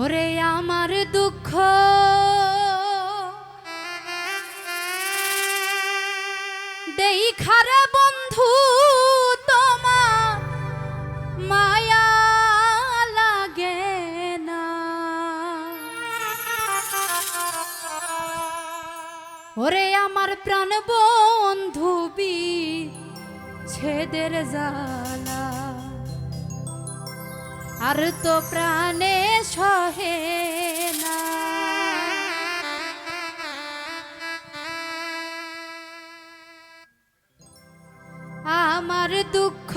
ওরে আমার দুঃখ। দেই খারে বন্ধু তোমা, মায়া লাগে না। ওরে আমার প্রাণ বন্ধু বি, ছেদের জালা আর তো প্রাণে সহে না। আমার দুঃখ